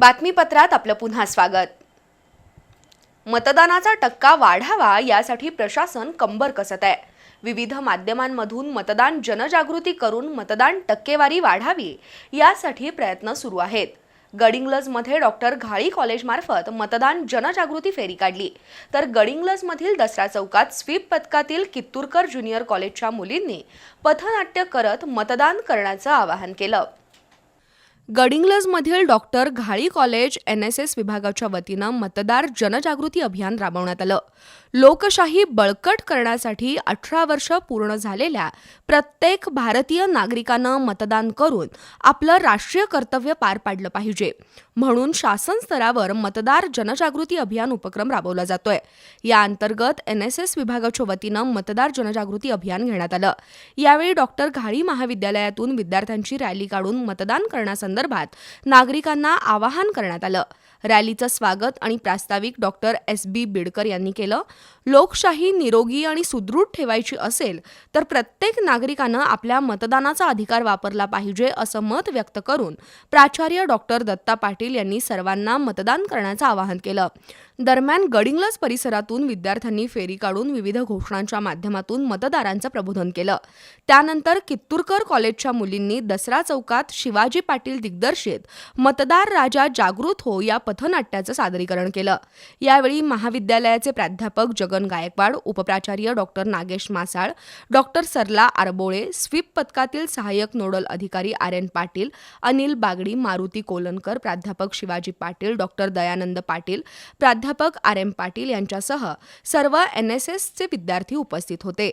बातमीपत्रात आपलं पुन्हा स्वागत. मतदानाचा टक्का वाढावा यासाठी प्रशासन कंबर कसत आहे विविध माध्यमांमधून मतदान जनजागृती करून मतदान टक्केवारी वाढावी यासाठी प्रयत्न सुरू आहेत. गडिंग्लजमध्ये डॉक्टर घाळी कॉलेजमार्फत मतदान जनजागृती फेरी काढली. तर गडिंग्लजमधील दसरा चौकात स्वीप पथकातील कित्तूरकर ज्युनियर कॉलेजच्या मुलींनी पथनाट्य करत मतदान करण्याचं आवाहन केलं. गडिंग्लजमधील doctor Ghali college N S S विभागाच्या वतीनं मतदार जनजागृती अभियान राबवण्यात आलं. लोकशाही बळकट करण्यासाठी अठरा वर्ष पूर्ण झालेल्या प्रत्येक भारतीय नागरिकानं मतदान करून आपलं राष्ट्रीय कर्तव्य पार पाडलं पाहिजे. म्हणून शासन स्तरावर मतदार जनजागृती अभियान उपक्रम राबवला जातोय. या अंतर्गत एन एस एस विभागाच्या वतीनं मतदार जनजागृती अभियान घेण्यात आलं. यावेळी डॉक्टर घाळी महाविद्यालयातून विद्यार्थ्यांची रॅली काढून मतदान करण्यासंदर्भात नागरिकांना आवाहन करण्यात आलं. रॅलीचं स्वागत आणि प्रास्ताविक डॉक्टर एस बी बिडकर यांनी केलं. लोकशाही निरोगी आणि सुदृढ ठेवायची असेल तर प्रत्येक नागरिकानं आपल्या मतदानाचा अधिकार वापरला पाहिजे असं मत व्यक्त करून प्राचार्य डॉक्टर दत्ता पाटील यांनी सर्वांना मतदान करण्याचं आवाहन केलं. दरम्यान गडिंग्लज परिसरातून विद्यार्थ्यांनी फेरी काढून विविध घोषणांच्या माध्यमातून मतदारांचं प्रबोधन केलं. त्यानंतर कित्तूरकर कॉलेजच्या मुलींनी दसरा चौकात शिवाजी पाटील दिग्दर्शित मतदार राजा जागृत हो या पथनाट्याचं सादरीकरण केलं. यावेळी महाविद्यालयाचे प्राध्यापक Jagan Gaikwad उपप्राचार्य doctor Nagesh Masal doctor Sarla Arbole SVEEP पथकातील सहाय्यक नोडल अधिकारी आर एन पाटील अनिल बागडी मारुती कोलनकर प्राध्यापक शिवाजी पाटील डॉक्टर दयानंद पाटील प्राध्यापक आर एम पाटील यांच्यासह सर्व एन एस एसचे विद्यार्थी उपस्थित होते.